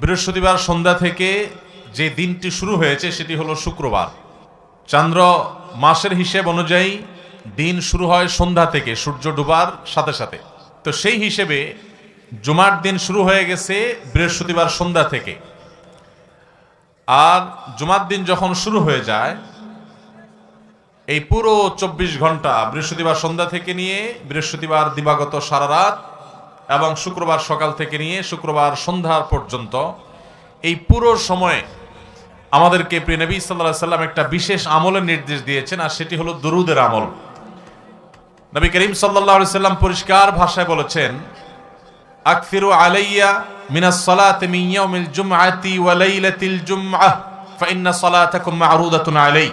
বৃহস্পতিবার সন্ধ্যা থেকে যে দিনটি শুরু হয়েছে সেটি হলো শুক্রবার। চন্দ্র মাসের হিসেব অনুযায়ী দিন শুরু হয় সন্ধ্যা থেকে, সূর্য ডুবার সাথে সাথে। তো সেই হিসেবে জুমার দিন শুরু হয়ে গেছে বৃহস্পতিবার সন্ধ্যা থেকে। আর জুমার দিন যখন শুরু হয়ে যায়, এই পুরো চব্বিশ ঘণ্টা বৃহস্পতিবার সন্ধ্যা থেকে নিয়ে বৃহস্পতিবার দিবাগত সারা রাত এবং শুক্রবার সকাল থেকে নিয়ে শুক্রবার সন্ধ্যার পর্যন্ত এই পুরো সময়ে আমাদেরকে প্রিয় নবী সাল্লাহ সাল্লাম একটা বিশেষ আমলের নির্দেশ দিয়েছেন, আর সেটি হলো দুরুদের আমল। নবী করিম সাল্লাহ সাল্লাম পরিষ্কার ভাষায় বলেছেন আকফিরু আলাইয়া মিনাস সালাতি মিন ইয়াউমিল জুমআতি ওয়া লাইলাতিল জুমআহ, ফাইন্না সালাতাকুম মা'রুদাতুন আলাই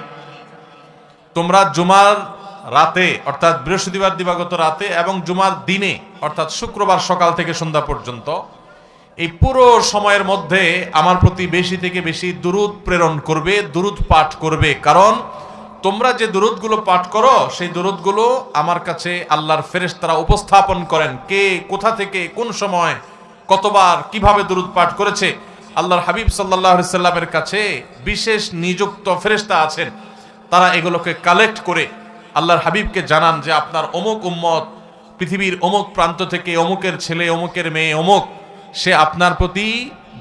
তোমরা জুমার রাতে, অর্থাৎ বৃহস্পতিবার দিবাগত রাতে এবং জুমার দিনে, অর্থাৎ শুক্রবার সকাল থেকে সন্ধ্যা পর্যন্ত, এই পুরো সময়ের মধ্যে আমার প্রতি বেশি থেকে বেশি দুরুদ প্রেরণ করবে, দুরুদ পাঠ করবে। কারণ তোমরা যে দুরুদগুলো পাঠ করো, সেই দুরুদগুলো আমার কাছে আল্লাহর ফেরেশতারা উপস্থাপন করেন। কে, কোথা থেকে, কোন সময়, কতবার, কীভাবে দুরুদ পাঠ করেছে? আল্লাহর হাবিব সাল্লাহ সাল্লামের কাছে বিশেষ নিযুক্ত ফেরেশতা আছেন। তারা এগুলোকে কালেক্ট করে আল্লাহর হাবিবকে জানান যে আপনার অমুক উম্মত, পৃথিবীর অমুক প্রান্ত থেকে অমুকের ছেলে, অমুকের মেয়ে, অমুক, সে আপনার প্রতি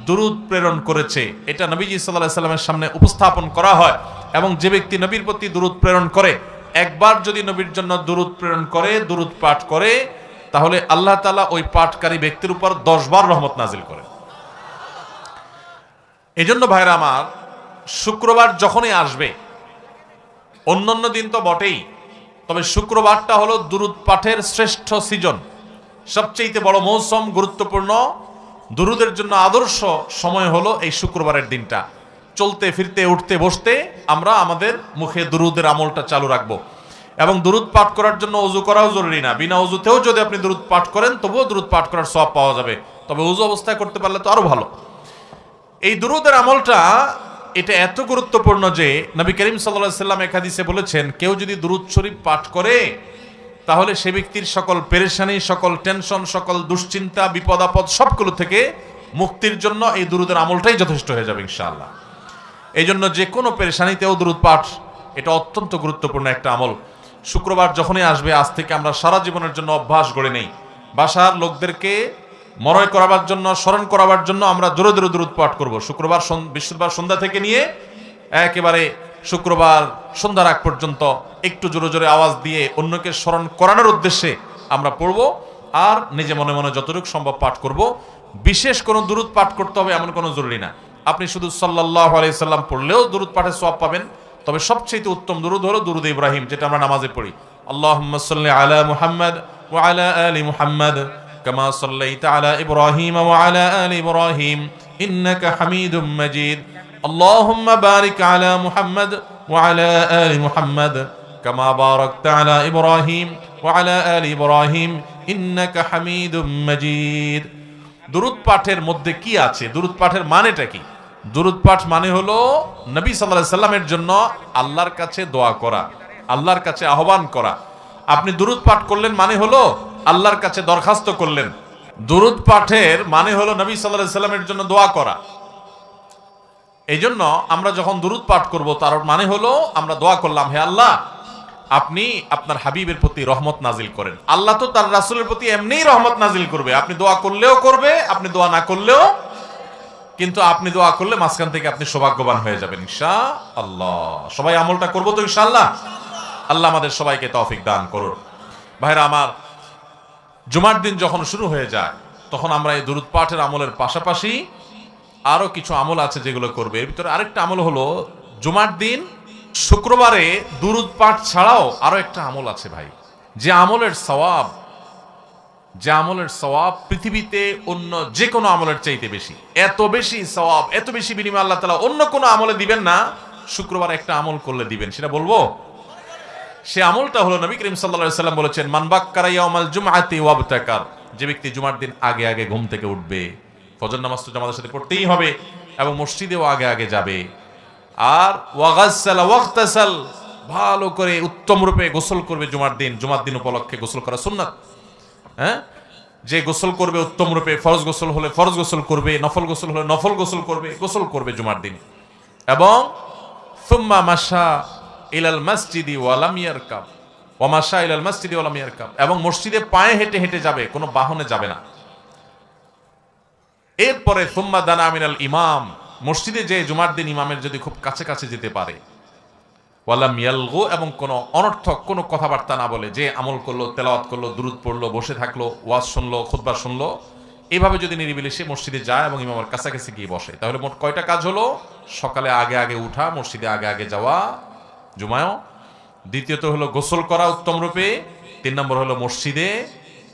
দুরুদ প্রেরণ করেছে। এটা নবীজি সাল্লাহ সাল্লামের সামনে উপস্থাপন করা হয় এবং যে ব্যক্তি নবীর প্রতি দুরুদ প্রেরণ করে, একবার যদি নবীর জন্য দুরুদ প্রেরণ করে, দুরুদ পাঠ করে, তাহলে আল্লাহ তালা ওই পাঠকারী ব্যক্তির উপর দশবার রহমত নাজিল করে এজন্য ভাইরা আমার, শুক্রবার যখনই আসবে, অন্যান্য দিন তো বটেই তবে শুক্রবারটা হলো দুরুদ পাঠের শ্রেষ্ঠ সিজন। সবচেয়ে বড় মৌসুম, গুরুত্বপূর্ণ। দুরুদের জন্য আদর্শ সময় হলো এই শুক্রবারের দিনটা। চলতে, ফিরতে, উঠতে, বসতে আমরা আমাদের মুখে দুরুদের আমলটা চালু রাখব। এবং দুরুদ পাঠ করার জন্য অজু করাও জরুরি না। বিনা অজুতেও যদি আপনি দুরুদ পাঠ করেন, তবুও দুরুদ পাঠ করার সব পাওয়া যাবে। তবে অজু অবস্থায় করতে পারলে তো আরও ভালো। এই দুরুদের আমলটা এটা এত গুরুত্বপূর্ণ যে নবী করিম সাল্লাহ সাল্লাম একাদিসে বলেছেন, কেউ যদি দুরুদ শরীফ পাঠ করে, তাহলে সে ব্যক্তির সকল পেরেশানি, সকল টেনশন, সকল দুশ্চিন্তা, বিপদ আপদ সবগুলো থেকে মুক্তির জন্য এই দুরুদের আমলটাই যথেষ্ট হয়ে যাবে ইনশাআল্লাহ। এই জন্য যে কোনো পেরেশানিতেও দুরুদ পাঠ, এটা অত্যন্ত গুরুত্বপূর্ণ একটা আমল। শুক্রবার যখনই আসবে, আজ থেকে আমরা সারা জীবনের জন্য অভ্যাস গড়ে নেই। বাসার লোকদেরকে মরয় করাবার জন্য, স্মরণ করাবার জন্য আমরা দূরে দূরে দূরত পাঠ করব। শুক্রবার বৃহস্পতিবার সন্ধ্যা থেকে নিয়ে একেবারে শুক্রবার সন্ধ্যার আগ পর্যন্ত একটু জোরে জোরে আওয়াজ দিয়ে অন্যকে স্মরণ করানোর উদ্দেশ্যে আমরা পড়ব। আর নিজে মনে মনে যতটুকু সম্ভব পাঠ করব। বিশেষ কোনো দূরত পাঠ করতে হবে এমন কোনো জরুরি না। আপনি শুধু সাল্লাহ আলাইসাল্লাম পড়লেও দূরত পাঠের সব পাবেন। তবে সবচেয়ে উত্তম দুরুদ হলো দুরুদ ইব্রাহিম, যেটা আমরা নামাজে পড়ি। আল্লাহ আলা মুহাম্মদ ওয়া আলা আলী মুহাম্মদ। كما صليت على إبراهيم وعلى آل إبراهيم إنك حميد مجيد اللهم بارك على محمد وعلى آل محمد كما باركت على إبراهيم وعلى آل إبراهيم إنك حميد مجيد দুরুদ পাঠের মধ্যে কি আছে দুরুদ পাঠের মানেটা কি দুরুদ পাঠ মানে হলো নবী সাল্লাল্লাহু সাল্লামের জন্য আল্লাহর কাছে দোয়া করা আল্লাহর কাছে আহ্বান করা আপনি দুরুদ পাঠ করলেন মানে হলো আল্লাহর কাছে দরখাস্ত করলেন। দুরুদ পাঠের মানে হলো নবী সাল্লাল্লাহু সাল্লামের জন্য দোয়া করা। এই জন্য আমরা যখন দুরুদ পাঠ করব, তার মানে হলো আমরা দোয়া করলাম, হে আল্লাহ, আপনি আপনার হাবিবের প্রতি রহমত নাজিল করেন। আল্লাহ তো তার রাসুলের প্রতি এমনিই রহমত নাজিল করবে। আপনি দোয়া করলেও করবে, আপনি দোয়া না করলেও, কিন্তু আপনি দোয়া করলে মাঝখান থেকে আপনি সৌভাগ্যবান হয়ে যাবেন ইনশা আল্লাহ সবাই আমলটা করব তো, ইনশাআল্লাহ? আল্লাহ আমাদের সবাইকে তৌফিক দান করুন। ভাইরা আমার জুমার দিন যখন শুরু হয়ে যায়, তখন আমরা এই দুরুদ পাঠের আমলের পাশাপাশি আরও কিছু আমল আছে যেগুলো করবে। এর ভিতরে আরেকটা আমল হলো, জুমার দিন শুক্রবারে দুরুদ পাঠ ছাড়াও আরও একটা আমল আছে ভাই। যে আমলের সওয়াব, যে আমলের সওয়াব পৃথিবীতে অন্য যে কোনো আমলের চাইতে বেশি। এত বেশি সওয়াব, এত বেশি বিনিময় আল্লাহ তালা অন্য কোনো আমলে দিবেন না, শুক্রবার একটা আমল করলে দিবেন, সেটা বলব? সে আমলটা হলো নবী করিম সাল্লা সাল্লাম বলেছেন মানবাক্কার ইয়ামাল জুমআতি ওয়াবতাকার। যে ব্যক্তি জুমার দিন আগে আগে ঘুম থেকে উঠবে, ফজর নামাজ তো জামাতের সাথে পড়তেই হবে এবং মসজিদেও আগে আগে যাবে। আর ওয়াগাসাল ভালো করে উত্তম রূপে গোসল করবে জুমার দিন জুমার দিন উপলক্ষে গোসল করা সুন্নাত। হ্যাঁ? যে গোসল করবে উত্তম রূপে, ফরজ গোসল হলে ফরজ গোসল করবে, নফল গোসল হলে নফল গোসল করবে গোসল করবে জুমার দিন। এবং সুম্মা মাসা ইলাল মসজিদি ওয়ালাম ইয়ারকাব। ওয়ামাশা ইলাল মসজিদি ওয়ালাম ইয়ারকাব। এবং মসজিদে পায়ে হেঁটে হেঁটে যাবে, কোনো বাহনে যাবে না। এরপরে সুম্মা দানা আমিনাল ইমাম। মসজিদে যে জুমার দিন ইমামের যদি খুব কাছে কাছে যেতে পারে। ওয়ালাম ইয়ালগু এবং কোনো অনর্থক কোনো কথাবার্তা না বলে, যে আমল করল, তেলাওয়াত করল দূরত পড়ল, বসে থাকল, ওয়াজ শুনলো, খুতবা শুনলো এইভাবে যদি নিরিবিলি সে মসজিদে যায় এবং ইমামের কাছাকাছি গিয়ে বসে, তাহলে মোট কয়টা কাজ হলো? সকালে আগে আগে উঠা, মসজিদে আগে আগে যাওয়া জুমায়ও। দ্বিতীয়ত হলো গোসল করা উত্তম রূপে। তিন নম্বর হলো মসজিদে।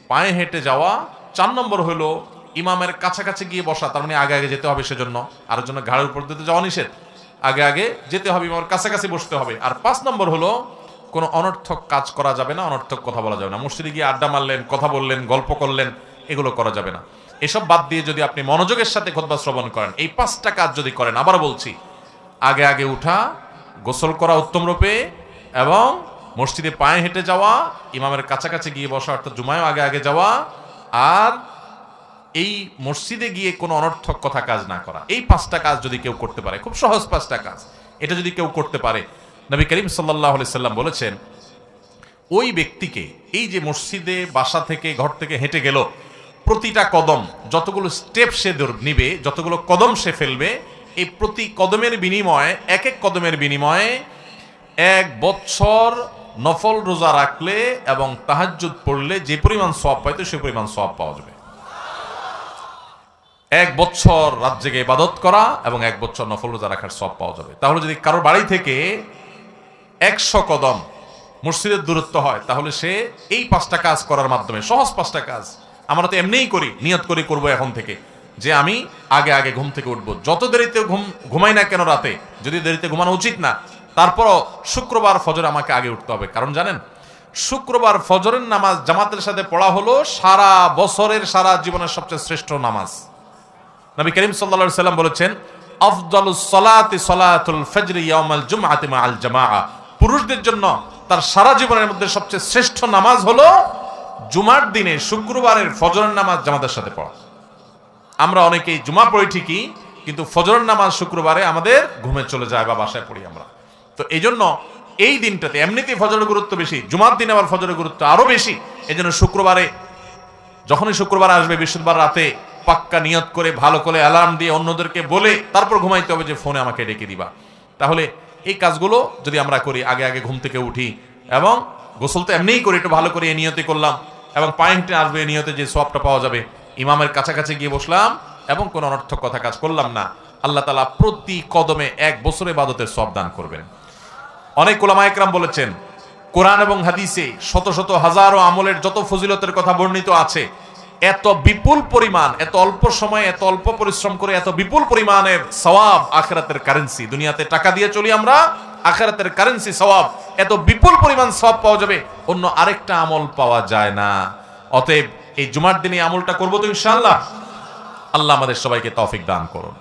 পায়ে হেঁটে যাওয়া। চার নম্বর হলো ইমামের কাছাকাছি গিয়ে বসা। তার মানে আগে আগে যেতে হবে সেজন্য। আর জন্য ঘাড়ের উপর দিতে যাওয়া নিষেধ। আগে আগে যেতে হবে, ইমামের কাছাকাছি বসতে হবে। আর পাঁচ নম্বর হলো কোনো অনর্থক কাজ করা যাবে না, অনর্থক কথা বলা যাবে না। মসজিদে গিয়ে আড্ডা মারলেন, কথা বললেন, গল্প করলেন, এগুলো করা যাবে না। এসব বাদ দিয়ে যদি আপনি মনোযোগের সাথে খোদবা শ্রবণ করেন, এই পাঁচটা কাজ যদি করেন আবার বলছি, আগে আগে উঠা গোসল করা উত্তম রূপে এবং মসজিদে পায়ে হেঁটে যাওয়া, ইমামের কাছাকাছি গিয়ে বসা, অর্থাৎ জুমায়ও আগে আগে যাওয়া আর এই মসজিদে গিয়ে কোনো অনর্থক কথা কাজ না করা। এই পাঁচটা কাজ যদি কেউ করতে পারে, খুব সহজ পাঁচটা কাজ। এটা যদি কেউ করতে পারে, নবী করিম সাল্লাহ সাল্লাম বলেছেন, ওই ব্যক্তিকে এই যে মসজিদে, বাসা থেকে, ঘর থেকে হেঁটে গেল, প্রতিটা কদম, যতগুলো স্টেপ সে নিবে, যতগুলো কদম সে ফেলবে এই প্রতি কদমের বিনিময়ে এক এক কদমের বিনিময়ে এক বছর নফল রোজা রাখলে এবং তাহাজ্জুদ পড়লে যে পরিমাণ সব পাইতো সে পরিমাণ সব পাওয়া যাবে। এক বছর রাত জেগে ইবাদত করা এবং এক বছর নফল রোজা রাখার সব পাওয়া যাবে। তাহলে যদি কারোর বাড়ি থেকে একশো কদম মসজিদের দূরত্ব হয়, তাহলে সে এই পাঁচটা কাজ করার মাধ্যমে, সহজ পাঁচটা কাজ, আমরা তো এমনিই করি, নিয়ত করি করব এখন থেকে। যে আমি আগে আগে ঘুম থেকে উঠবো। যত দেরিতে ঘুম, ঘুমাই না কেন রাতে? যদি দেরিতে ঘুমানো উচিত না, তারপরও শুক্রবার ফজর আমাকে আগে উঠতে হবে। কারণ জানেন, শুক্রবার ফজরের নামাজ জামাতের সাথে পড়া হলো সারা বছরের সারা জীবনের সবচেয়ে শ্রেষ্ঠ নামাজ। নবী করিম সাল্লা সাল্লাম বলেছেন পুরুষদের জন্য তার সারা জীবনের মধ্যে সবচেয়ে শ্রেষ্ঠ নামাজ হলো জুমার দিনে শুক্রবারের ফজরের নামাজ জামাতের সাথে পড়া। আমরা অনেকেই জুমা পড়ি ঠিকই, কিন্তু ফজরের নামাজ শুক্রবারে আমাদের ঘুমে চলে যায় বা বাসায় পড়ি আমরা। তো এই জন্য এই দিনটাতে এমনিতেই ফজরের গুরুত্ব বেশি, জুমার দিনে আবার ফজরের গুরুত্ব আরও বেশি। এই জন্য শুক্রবারে, যখনই শুক্রবার আসবে, বৃহস্পতিবার রাতে পাক্কা নিয়ত করে, ভালো করে অ্যালার্ম দিয়ে অন্যদেরকে বলে তারপর ঘুমাইতে হবে যে, ফোনে আমাকে ডেকে দিবা। তাহলে এই কাজগুলো যদি আমরা করি, আগে আগে ঘুম থেকে উঠি এবং গোসল তো এমনিই করি, একটু ভালো করে এ নিয়তে করলাম এবং পায়ে হেঁটে আসবে এই নিয়তে যে সবটা পাওয়া যাবে ইমামের কাছাকাছি গিয়ে বসলাম এবং কোনো অনর্থক কথা কাজ করলাম না। আল্লাহ তালা প্রতি কদমে এক বছরে বাদতের সব দান করবেন। অনেক ওলামা একরাম বলেছেন, কোরআন এবং হাদিসে শত শত হাজারো আমলের যত ফজিলতের কথা বর্ণিত আছে, এত বিপুল পরিমাণ, এত অল্প সময়ে, এত অল্প পরিশ্রম করে এত বিপুল পরিমাণের সওয়াব আখেরাতের কারেন্সি দুনিয়াতে টাকা দিয়ে চলি আমরা, আখেরাতের কারেন্সি সওয়াব, এত বিপুল পরিমাণ সওয়াব পাওয়া যাবে, অন্য আরেকটা আমল পাওয়া যায় না। অতএব এই জুমার দিনে আমলটা করব তো ইনশাল্লাহ আল্লাহ আমাদের সবাইকে তফিক দান করুন।